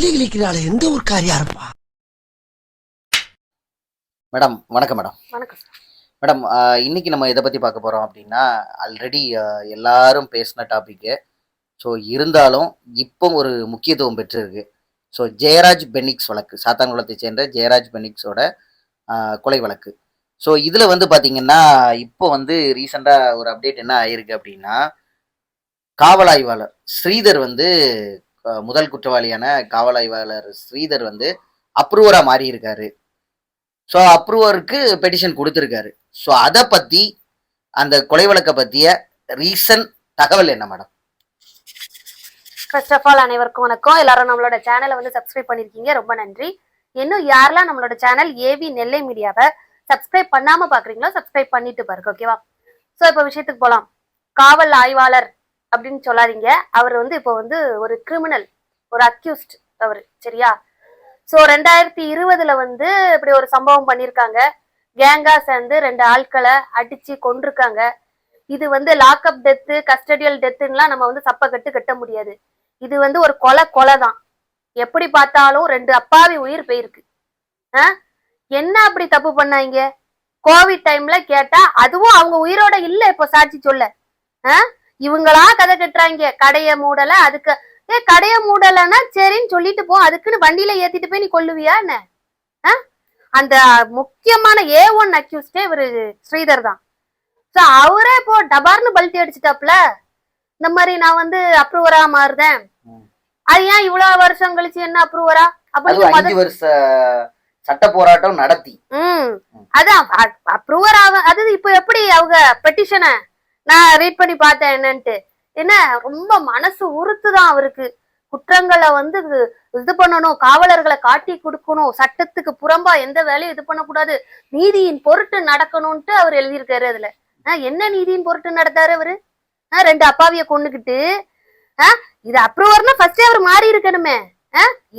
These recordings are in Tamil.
கிளி கிளிக்கிறாள் எந்த ஒரு காரியா இருப்பா மேடம் வணக்கம் மேடம். வணக்கம் மேடம் இன்னைக்கு நம்ம எதை பற்றி பார்க்க போகிறோம் அப்படின்னா ஆல்ரெடி எல்லாரும் பேசின டாப்பிக்கு ஸோ இருந்தாலும் இப்போ ஒரு முக்கியத்துவம் பெற்றிருக்கு. ஸோ ஜெயராஜ் பெனிக்ஸ் வழக்கு சாத்தான்குளத்தை சேர்ந்த ஜெயராஜ் பெனிக்ஸோட ஆஹ் கொலை வழக்கு. ஸோ இதில் வந்து பார்த்தீங்கன்னா இப்போ வந்து ரீசெண்டாக ஒரு அப்டேட் என்ன ஆயிருக்கு அப்படின்னா காவல் ஆய்வாளர் ஸ்ரீதர் வந்து முதல் குற்றவாளியான காவல் ஆய்வாளர் ஸ்ரீதர் வந்து அப்ரூவராக மாறி இருக்காரு ஸோ அப்ரூவருக்கு பெட்டிஷன் கொடுத்துருக்காரு. ஸோ அதை பற்றி அந்த கொலை வழக்கை பற்றிய ரீசன் தகவல் என்ன மேடம்? ஃபர்ஸ்ட் ஆஃப் ஆல் அனைவருக்கும் வணக்கம். எல்லாரும் நம்மளோட சேனலை வந்து சப்ஸ்கிரைப் பண்ணிருக்கீங்க. ரொம்ப நன்றி. இன்னும் யாரெல்லாம் நம்மளோட சேனல் ஏவி நெல்லை மீடியாவை சப்ஸ்கிரைப் பண்ணாம பாக்குறீங்களோ சப்ஸ்கிரைப் பண்ணிட்டு பாருங்க ஓகேவா ஸோ இப்போ விஷயத்துக்கு போகலாம் காவல் ஆய்வாளர் அப்படின்னு சொல்லாதீங்க. அவர் வந்து இப்போ வந்து ஒரு கிரிமினல் ஒரு அக்யூஸ்ட் அவர் சரியா? ஸோ ரெண்டாயிரத்தி இருபதுல வந்து இப்படி ஒரு சம்பவம் பண்ணியிருக்காங்க. கேங்கா சேர்ந்து ரெண்டு ஆட்களை அடிச்சு கொண்டிருக்காங்க இது வந்து லாக்அப் டெத்து கஸ்டடியல் டெத்துலாம் நம்ம வந்து சப்ப கட்டு கட்ட முடியாது. இது வந்து ஒரு கொலை கொலை தான். எப்படி பார்த்தாலும் ரெண்டு அப்பாவி உயிர் போயிருக்கு. ஆ? என்ன அப்படி தப்பு பண்ணாங்க? கோவிட் டைம்ல கேட்டா அதுவும் அவங்க உயிரோட இல்லை இப்போ சாட்சி சொல்ல. ஆ? இவங்களா கதை கட்டுறாங்க. கடைய மூடல அதுக்கு ஏ கடைய மூடலைன்னா சரின்னு சொல்லிட்டு போ. அதுக்குன்னு வண்டியில ஏத்திட்டு போய் நீ கொல்லுவியா என்ன? அந்த முக்கியமான ஏ ஒன் அக்யூஸ்டே இவரு ஸ்ரீதர் தான். ஸோ அவரே இப்போ டபார்னு பல்ட்டி அடிச்சிட்டாப்ல. இந்த மாதிரி நான் வந்து அப்ரூவரா மாறுதேன். அது ஏன் இவ்வளவு வருஷம் கழிச்சு என்ன அப்ரூவரா அப்ப சட்ட போராட்டம் நடத்தி. ம். அதான் அப்ரூவர் ஆக அது இப்ப எப்படி அவங்க பெட்டிஷனை நான் ரீட் பண்ணி பார்த்தேன் என்னன்ட்டு. என்ன ரொம்ப மனசு உறுத்துதான் அவருக்கு. குற்றங்களை வந்து இது பண்ணணும் காவலர்களை காட்டி கொடுக்கணும் சட்டத்துக்கு புறம்பா எந்த வேலையும் இது பண்ணக்கூடாது நீதியின் பொருட்டு நடக்கணும்ட்டு அவர் எழுதியிருக்காரு அதுல. என்ன நீதியின் பொருட்டு நடத்தாரு அவரு? ரெண்டு அப்பாவிய கொண்டுகிட்டு இது அப்ரூவர்னா ஃபர்ஸ்டே அவர் மாறி இருக்கணுமே.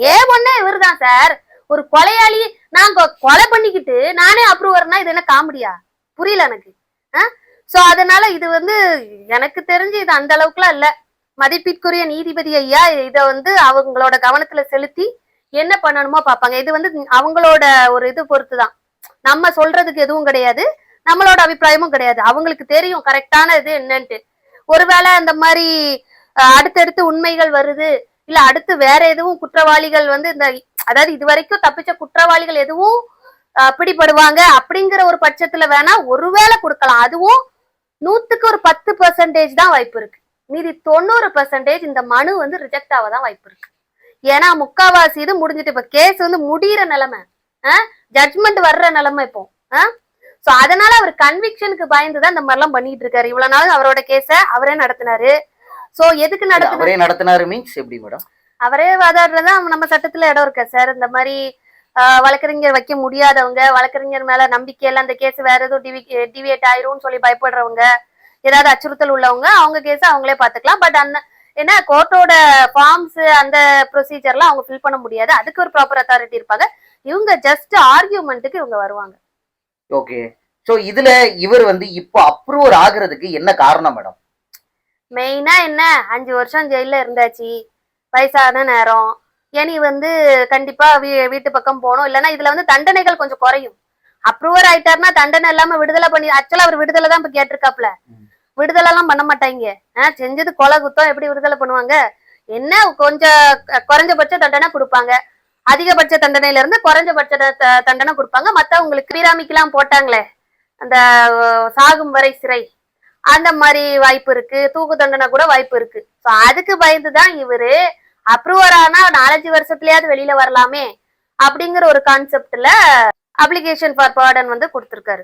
ஏ ஒன்னே இவர் தான் சார். ஒரு கொலையாளி நாங்க கொலை பண்ணிக்கிட்டு நானே அப்ரூவர்னா இது என்ன காமெடியா? புரியல எனக்கு. சோ அதனால இது வந்து எனக்கு தெரிஞ்சு இது அந்த அளவுக்குலாம் இல்ல. மதிப்பிற்குரிய நீதிபதி ஐயா இத வந்து அவங்களோட கவனத்துல செலுத்தி என்ன பண்ணணுமோ பாப்பாங்க இது வந்து அவங்களோட ஒரு இது பொறுத்து தான் நம்ம சொல்றதுக்கு எதுவும் கிடையாது. நம்மளோட அபிப்பிராயமும் கிடையாது. அவங்களுக்கு தெரியும் கரெக்டான இது என்னன்ட்டு. ஒருவேளை அந்த மாதிரி அடுத்தடுத்து உண்மைகள் வருது. இல்ல அடுத்து வேற எதுவும் குற்றவாளிகள் வந்து இந்த அதாவது இது வரைக்கும் தப்பிச்ச குற்றவாளிகள் எதுவும் பிடிபடுவாங்க அப்படிங்கிற ஒரு பட்சத்துல வேணா ஒருவேளை கொடுக்கலாம். அதுவும் நூத்துக்கு ஒரு பத்து பெர்சன்டேஜ் தான் வாய்ப்பு இருக்கு. மீதி தொண்ணூறு பெர்சன்டேஜ் இந்த மனு வந்து ரிஜெக்ட் ஆக தான் வாய்ப்பு இருக்கு. ஏன்னா முக்காவாசி இது முடிஞ்சிட்டு இப்ப கேஸ் வந்து முடியிற நிலைமை ஜட்மெண்ட் வர்ற நிலைமை இப்போ சோ அதனால அவர் கன்விக்ஷனுக்கு பயந்து தான் இந்த மாதிரிலாம் பண்ணிட்டு இருக்காரு. இவ்வளவு நாள் அவரோட கேஸ அவரே நடத்தினாரு. சோ எதுக்கு நடத்தினாரு? அவரே நடத்தினாரு மீன்ஸ் எப்படி மேடம் அவரே வாதாடுறதா நம்ம சட்டத்துல இடம் இருக்கா சார் இந்த மாதிரி வழக்கறிஞர் வைக்க முடியாதவங்க வழக்கறிஞர் மேல நம்பிக்கை இல்ல அந்த கேஸ் வேற எதுவும் டிவி டிவியேட் ஆயிரும்னு சொல்லி பயப்படுறவங்க ஏதாவது அச்சுறுத்தல் உள்ளவங்க அவங்க கேஸ் அவங்களே பாத்துக்கலாம். பட் அந்த ஏன்னா கோர்ட்டோட ஃபார்ம்ஸ் அந்த ப்ரொசீஜர்லாம் அவங்க ஃபில் பண்ண முடியாது. அதுக்கு ஒரு ப்ராப்பர் அத்தாரிட்டி இருப்பாங்க. இவங்க ஜஸ்ட் ஆர்கியூமெண்ட்டுக்கு இவங்க வருவாங்க. ஓகே ஸோ இதுல இவர் வந்து இப்போ அப்ரூவர் ஆகுறதுக்கு என்ன காரணம் மேடம் மெயினா என்ன? அஞ்சு வருஷம் ஜெயில இருந்தாச்சு. வயசான நேரம். இனி வந்து கண்டிப்பா வீ- வீட்டு பக்கம் போகணும். இல்லைன்னா இதுல வந்து தண்டனைகள் கொஞ்சம் குறையும். அப்ரூவர் ஆயிட்டாருன்னா தண்டனை இல்லாம விடுதலை பண்ணி ஆக்சுவலா அவர் விடுதலை தான் இப்ப கேட்டிருக்காப்ல. விடுதலை எல்லாம் பண்ண மாட்டாங்க. ஆஹ் செஞ்சது கொலை குத்தம் எப்படி விடுதலை பண்ணுவாங்க? என்ன கொஞ்சம் குறைஞ்சபட்ச தண்டனை கொடுப்பாங்க. அதிகபட்ச தண்டனையில இருந்து குறைஞ்சபட்ச தண்டனை கொடுப்பாங்க. மத்தவங்களுக்கு வீராமிக்கெல்லாம் போட்டாங்களே. அந்த சாகும் வரை சிறை. அந்த மாதிரி வாய்ப்பு இருக்கு. தூக்கு தண்டனை கூட வாய்ப்பு இருக்கு. ஸோ அதுக்கு பயந்துதான் இவரு அப்ரூவர் ஆனா நாலஞ்சு வருஷத்துலயாவது வெளியில வரலாமே? அப்படிங்கிற ஒரு கான்செப்ட்ல அப்ளிகேஷன் ஃபார் பார்டன் வந்து கொடுத்திருக்காரு.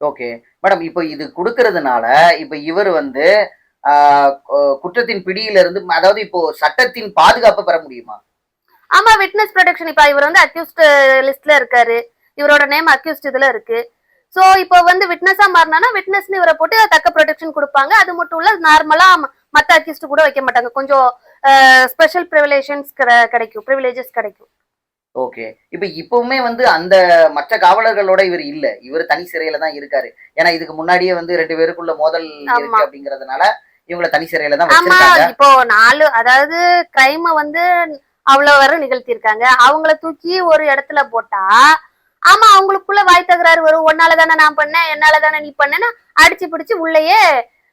ஓகே மேடம் இப்போ இது கொடுக்கறதுனால இப்போ இவர் வந்து குற்றத்தின் பிடியில இருந்து அதாவது இப்போ சட்டத்தின் பாதுகாப்பு பெற முடியுமா? ஆமா விட்னஸ் ப்ரொடெக்ஷன் இப்ப இவர் வந்து அக்யூஸ்ட் லிஸ்ட்ல இருக்காரு. இவரோட நேம் அக்யூஸ்ட் இதுல இருக்கு. சோ இப்போ வந்து விட்னஸா மாறினா விட்னஸ்னு இவரை போட்டு தக்க ப்ரொடெக்ஷன் கொடுப்பாங்க. அது மட்டும் இல்ல நார்மலா மத்த அக்யூஸ்ட் கூட வைக்க மாட்டாங்க. கொஞ்சம் ஸ்பெஷல் ப்ரிவிலேஷன்ஸ் கிடைக்கும். ப்ரிவிலேஜஸ் கிடைக்கும். ஓகே இப்போ இப்பவுமே வந்து அந்த மற்ற காவலர்களோட இவர் இல்ல. இவர் தனி சிறையில தான் இருக்காரு. ஏன்னா இதுக்கு முன்னாடியே வந்து ரெண்டு பேருக்குள்ள மோதல். இருக்கு அப்படிங்கறதுனால இவங்களை தனி சிறையில தான் ஆமா. இப்போ நாலு அதாவது கிரைம வந்து அவ்வளவு வரை நிகழ்த்தியிருக்காங்க. அவங்கள தூக்கி ஒரு இடத்துல போட்டா ஆமா அவங்களுக்குள்ள வாய் தகராறு வரும். உன்னால தானே நான் பண்ணேன் என்னால தானே நீ பண்ணேன்னு அடிச்சு பிடிச்சு உள்ளேயே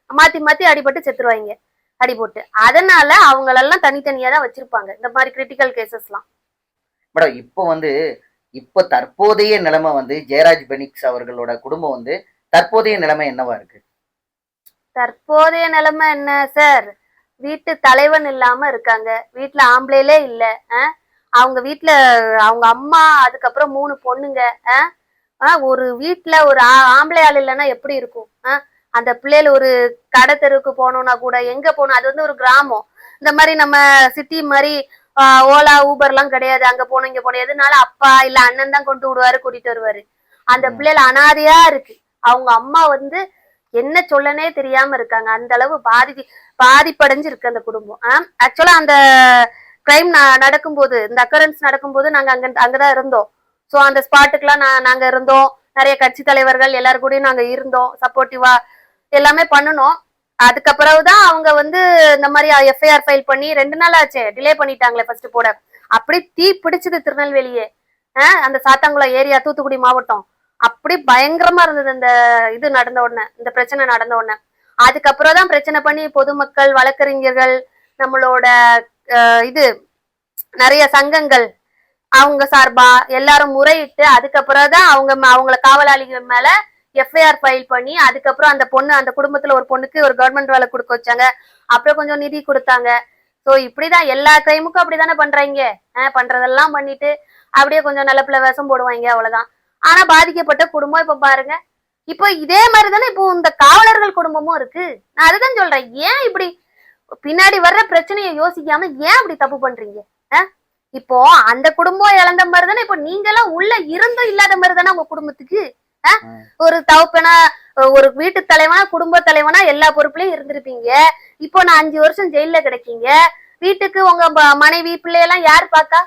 மாத்தி மாத்தி அடிபட்டு செத்துருவாங்க. அடி போட்டு. அதனால அவங்களெல்லாம் தனித்தனியா தான் வச்சிருப்பாங்க. இந்த மாதிரி கிரிட்டிக்கல் கேசஸ்லாம் மேடம் இப்போ வந்து இப்போ தற்போதைய நிலைமை வந்து ஜெயராஜ் பெனிக்ஸ் அவர்களோட குடும்பம் வந்து தற்போதைய நிலைமை என்னவா இருக்கு? தற்போதைய நிலைமை என்ன சார் வீட்டு தலைவன் இல்லாம இருக்காங்க. வீட்டுல ஆம்பளையிலே இல்ல? அவங்க வீட்டுல அவங்க அம்மா அதுக்கப்புறம் மூணு பொண்ணுங்க ஒரு வீட்டுல ஒரு ஆம்பளை ஆள் இல்லைன்னா எப்படி இருக்கும்? அந்த பிள்ளைகள் ஒரு கடை தெருவுக்கு போகணும்னா கூட எங்க போகணும்? அது வந்து ஒரு கிராமம். இந்த மாதிரி நம்ம சிட்டி மாதிரி ஓலா ஊபர் எல்லாம் கிடையாது. அங்க போகணும் இங்க போகணும். எதுனால அப்பா இல்ல அண்ணன் தான் கொண்டு விடுவாரு கூட்டிட்டு வருவாரு. அந்த. பிள்ளைகள் அனாதையா இருக்கு. அவங்க அம்மா வந்து என்ன சொல்லனே தெரியாம இருக்காங்க. அந்த அளவு பாதி பாதிப்படைஞ்சு இருக்கு அந்த குடும்பம். ஆக்சுவலா அந்த கிரைம் நடக்கும்போது இந்த அக்கரன்ஸ் நடக்கும்போது நாங்க அங்க அங்கதான் இருந்தோம். சோ அந்த ஸ்பாட்டுக்குலாம் நான் நாங்க இருந்தோம். நிறைய கட்சி தலைவர்கள் எல்லாரு கூடயும் நாங்க இருந்தோம். சப்போர்ட்டிவா எல்லாமே பண்ணணும். அதுக்கப்புறம் தான் அவங்க வந்து இந்த மாதிரி எஃப்ஐஆர் ஃபைல் பண்ணி ரெண்டு நாள் ஆச்சு. டிலே பண்ணிட்டாங்களே ஃபர்ஸ்ட் போட. அப்படி தீ பிடிச்சது திருநெல்வேலியே. ஆஹ் அந்த சாத்தாங்குளம் ஏரியா தூத்துக்குடி மாவட்டம். அப்படி பயங்கரமா இருந்தது இந்த இது நடந்த உடனே இந்த பிரச்சனை நடந்த உடனே. அதுக்கப்புறம் தான் பிரச்சனை பண்ணி பொதுமக்கள் வழக்கறிஞர்கள் நம்மளோட இது நிறைய சங்கங்கள் அவங்க சார்பா எல்லாரும் முறையிட்டு அதுக்கப்புறம் தான் அவங்க ம- அவங்கள காவலாளிகள் மேல எஃப்ஐஆர் ஃபைல் பண்ணி அதுக்கப்புறம் அந்த பொண்ணு அந்த குடும்பத்துல ஒரு பொண்ணுக்கு ஒரு கவர்மெண்ட் வேலை கொடுக்க வச்சாங்க. அப்புறம் கொஞ்சம் நிதி கொடுத்தாங்க. ஸோ இப்படிதான் எல்லா கிரைமுக்கும் அப்படிதானே பண்றாங்க. பண்றதெல்லாம் பண்ணிட்டு அப்படியே கொஞ்சம் நல்ல பிள்ளை விஷம் போடுவாங்க அவ்வளவுதான். ஆனா பாதிக்கப்பட்ட குடும்பம் இப்ப பாருங்க. இப்போ இதே மாதிரி தானே இப்போ இந்த காவலர்கள் குடும்பமும் இருக்கு. நான் அதுதான் சொல்றேன். ஏன் இப்படி பின்னாடி வர்ற பிரச்சனையை யோசிக்காம ஏன் அப்படி தப்பு பண்றீங்க? இப்போ அந்த குடும்பம் இழந்த மாதிரி தானே இப்போ நீங்க எல்லாம் உள்ள இருந்தும் இல்லாத மாதிரி தானே உங்க குடும்பத்துக்கு? ஒரு தவப்பனா ஒரு வீட்டு தலைவனா குடும்ப தலைவனா எல்லா பொறுப்புலயும் இருந்திருப்பீங்க. இப்போ நான் அஞ்சு வருஷம் ஜெயில கிடைக்கீங்க. வீட்டுக்கு உங்க மனைவி பிள்ளையெல்லாம் யார் பாக்கா?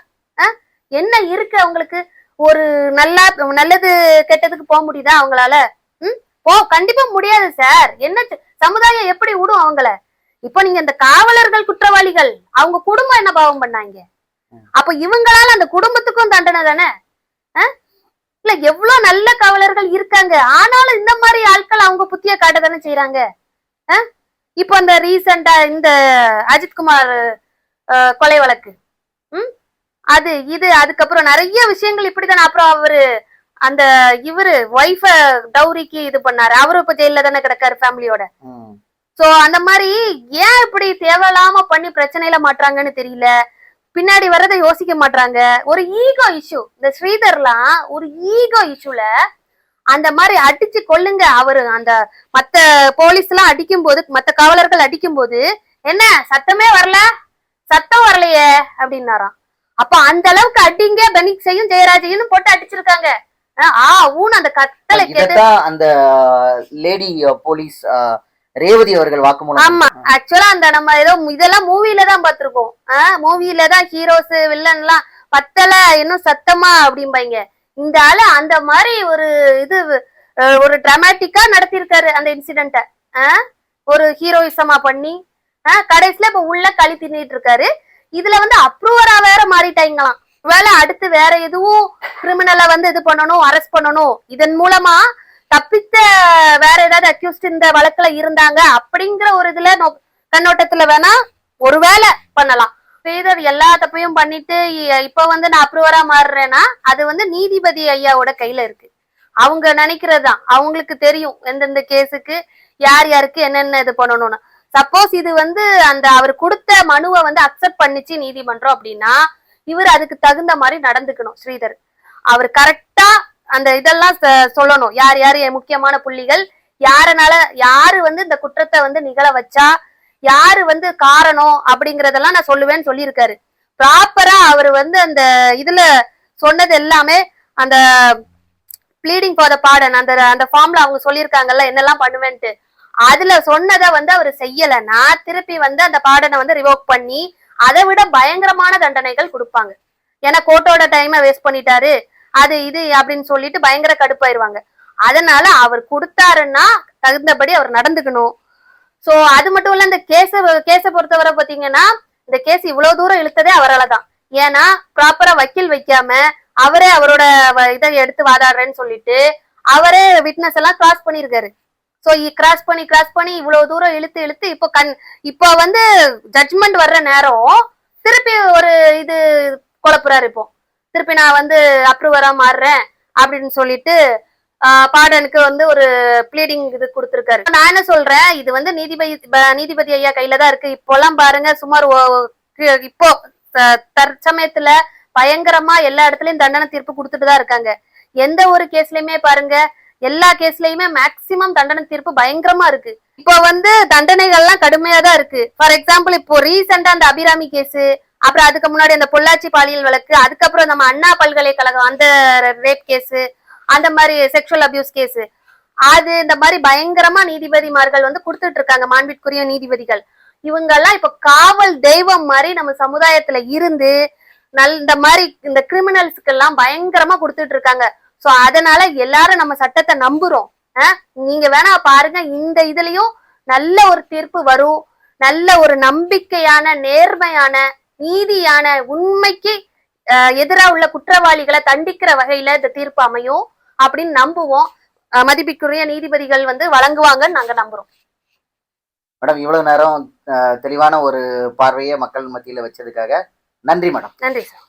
என்ன இருக்கு அவங்களுக்கு ஒரு நல்லா நல்லது கெட்டதுக்கு போக முடியுதா அவங்களால? ம்? போ கண்டிப்பா முடியாது சார். என்ன சமுதாயம் எப்படி விடும் அவங்கள? இப்போ நீங்க இந்த காவலர்கள் குற்றவாளிகள் அவங்க குடும்பம் என்ன பாவம் பண்ணாங்க. அப்ப இவங்களால அந்த குடும்பத்துக்கும் தண்டனை தானே? இல்ல எவ்வளவு நல்ல காவலர்கள் இருக்காங்க. ஆனாலும் இந்த மாதிரி ஆட்கள் அவங்க புத்திய காட்ட தானே செய்யறாங்க? இப்போ அந்த ரீசெண்டா இந்த அஜித்குமார் கொலை வழக்கு. ம்? அது இது அதுக்கப்புறம் நிறைய விஷயங்கள் இப்படிதானே அப்புறம் அவரு அந்த இவரு ஒய்ஃப டௌரிக்கு இது பண்ணாரு. அவரும் இப்ப ஜெயில தானே கிடக்காரு ஃபேமிலியோட. சோ அந்த மாதிரி ஏன் இப்படி தேவையில்லாம பண்ணி பிரச்சனையில மாட்றாங்கன்னு தெரியல. பின்னாடி வர்றதை யோசிக்க மாட்றாங்க. ஒரு ஈகோ இஷ்யூ இந்த ஸ்ரீதர்லாம் ஒரு ஈகோ இஷ்யூல அந்த மாதிரி அடிச்சு கொள்ளுங்க அவரு அந்த மத்த போலீஸ் எல்லாம் அடிக்கும் போது மத்த காவலர்கள் அடிக்கும் போது என்ன சத்தமே வரல? சத்தம் வரலையே அப்படின்னாராம். அப்ப அந்த அளவுக்கு அடிங்க பனிக்ஸையும் ஜெயராஜையும் போட்டு அடிச்சிருக்காங்க. ஆஹ் ஆ ஊன்னு அந்த கத்தலை கேட்டு அந்த லேடி போலீஸ் ரேவதி அவர்கள் வாக்குமூலம் ஆமா ஆக்சுவலா அந்த நம்ம ஏதோ இதெல்லாம் மூவில தான் பாத்திருக்கோம் மூவில தான் ஹீரோஸ் வில்லன் எல்லாம் பத்தல இன்னும் சத்தமா அப்படிம்பாங்க. இந்த ஆளு அந்த மாதிரி ஒரு இது ஒரு டிராமாட்டிக்கா நடத்திருக்காரு அந்த இன்சிடென்ட்ட ஒரு ஹீரோயிசமா பண்ணி ஆஹ், கடைசியில இப்ப உள்ள களி தின்னிட்டு இருக்காரு. இதுல வந்து அப்ரூவரா வேற மாறிட்டாங்களாம். வேலை அடுத்து வேற எதுவும் கிரிமினலை வந்து இது பண்ணணும் அரெஸ்ட் பண்ணணும். இதன் மூலமா தப்பித்த வேற ஏதாவது அக்யூஸ்ட் இந்த வழக்குல இருந்தாங்க அப்படிங்கிற ஒரு இதுல நோ- கண்ணோட்டத்துல வேணா ஒருவேளை பண்ணலாம். ஸ்ரீதர் எல்லா தப்பையும் பண்ணிட்டு இப்ப வந்து நான் அப்ரூவரா மாறுறேன்னா அது வந்து நீதிபதி ஐயாவோட கையில இருக்கு. அவங்க நினைக்கிறதுதான் அவங்களுக்கு தெரியும் எந்தெந்த கேஸுக்கு யார் யாருக்கு என்னென்ன இது பண்ணணும்னு. சப்போஸ் இது வந்து அந்த அவர் கொடுத்த மனுவை வந்து அக்செப்ட் பண்ணிச்சு நீதிமன்றம் அப்படின்னா இவர் அதுக்கு தகுந்த மாதிரி நடந்துக்கணும் ஸ்ரீதர். அவர் கரெக்டா அந்த இதெல்லாம் ச- சொல்லணும். யார் யார் முக்கியமான புள்ளிகள்? யாரனால யாரு வந்து இந்த குற்றத்தை வந்து நிகழ வச்சா? யாரு வந்து காரணம்? அப்படிங்கறதெல்லாம் நான் சொல்லுவேன்னு சொல்லியிருக்காரு. ப்ராப்பரா அவர் வந்து அந்த இதுல சொன்னது எல்லாமே அந்த ப்ளீடிங் ஃபார் த பாடன் அந்த அந்த ஃபார்ம்ல அவங்க சொல்லியிருக்காங்கல்ல என்னெல்லாம் பண்ணுவேன்ட்டு. அதுல சொன்னதை வந்து அவர் செய்யலைன்னா திருப்பி வந்து அந்த பாடனை வந்து ரிவோக் பண்ணி அதை விட பயங்கரமான தண்டனைகள் கொடுப்பாங்க. ஏன்னா கோர்ட்டோட டைமை வேஸ்ட் பண்ணிட்டாரு. அது இது அப்படின்னு சொல்லிட்டு பயங்கர கடுப்பாயிருவாங்க. அதனால அவர் கொடுத்தாருன்னா தகுந்தபடி அவர் நடந்துக்கணும். சோ அது மட்டும் இல்ல இந்த கேஸ கேஸை பொறுத்தவரை பாத்தீங்கன்னா இந்த கேஸ் இவ்வளவு தூரம் இழுத்ததே அவரால் தான் ஏன்னா ப்ராப்பரா வக்கீல் வைக்காம அவரே அவரோட வ- இதை எடுத்து வாதாடுறேன்னு சொல்லிட்டு அவரே விட்னஸ் எல்லாம் கிராஸ் பண்ணியிருக்காரு. ஸோ கிராஸ் பண்ணி கிராஸ் பண்ணி இவ்வளவு தூரம் இழுத்து இழுத்து இப்போ கண் இப்போ வந்து ஜட்ஜ்மெண்ட் வர்ற நேரம் திருப்பி ஒரு இது குழப்புறாரு இப்போ. திருப்பி நான் வந்து அப்ரூவரா மாறுறேன் அப்படின்னு சொல்லிட்டு பாடனுக்கு வந்து ஒரு ப்ளீடிங் இது கொடுத்துருக்காரு. நான் என்ன சொல்றேன்? இது வந்து நீதிபதி நீதிபதி ஐயா கையில தான் இருக்கு. இப்போலாம் பாருங்க சுமார் இப்போ தற்சமயத்துல பயங்கரமா எல்லா இடத்துலயும் தண்டனை தீர்ப்பு கொடுத்துட்டு தான் இருக்காங்க. எந்த ஒரு கேஸ்லயுமே பாருங்க எல்லா கேஸ்லயுமே மேக்சிமம் தண்டனை தீர்ப்பு பயங்கரமா இருக்கு. இப்போ வந்து தண்டனைகள்லாம் கடுமையா தான் இருக்கு. ஃபார் எக்ஸாம்பிள் இப்போ ரீசெண்டா அந்த அபிராமி கேஸ் அப்புறம் அதுக்கு முன்னாடி அந்த பொள்ளாச்சி பாலியல் வழக்கு அதுக்கப்புறம் நம்ம அண்ணா பல்கலைக்கழகம் அந்த ரேப் கேஸ் அந்த மாதிரி செக்ஷுவல் அபியூஸ் கேஸ் அது இந்த மாதிரி பயங்கரமா நீதிபதிமார்கள் வந்து கொடுத்துட்டு இருக்காங்க மாண்பிற்குரிய நீதிபதிகள். இவங்கெல்லாம் இப்ப காவல் தெய்வம் மாதிரி நம்ம சமுதாயத்துல இருந்து நல் இந்த மாதிரி இந்த கிரிமினல்ஸ்க்கு எல்லாம் பயங்கரமா கொடுத்துட்டு இருக்காங்க. சோ அதனால எல்லாரும் நம்ம சட்டத்தை நம்புறோம். நீங்க வேணா பாருங்க இந்த இதுலயும் நல்ல ஒரு தீர்ப்பு வரும். நல்ல ஒரு நம்பிக்கையான நேர்மையான நீதியான உண்மைக்கு எதிராக உள்ள குற்றவாளிகளை தண்டிக்கிற வகையில இந்த தீர்ப்பு அமையும் அப்படின்னு நம்புவோம். மதிப்பிற்குரிய நீதிபதிகள் வந்து வழங்குவாங்கன்னு நாங்க நம்புறோம். மேடம் இவ்வளவு நேரம் தெளிவான ஒரு பார்வையை மக்கள் மத்தியில வச்சதுக்காக நன்றி மேடம். நன்றி சார்.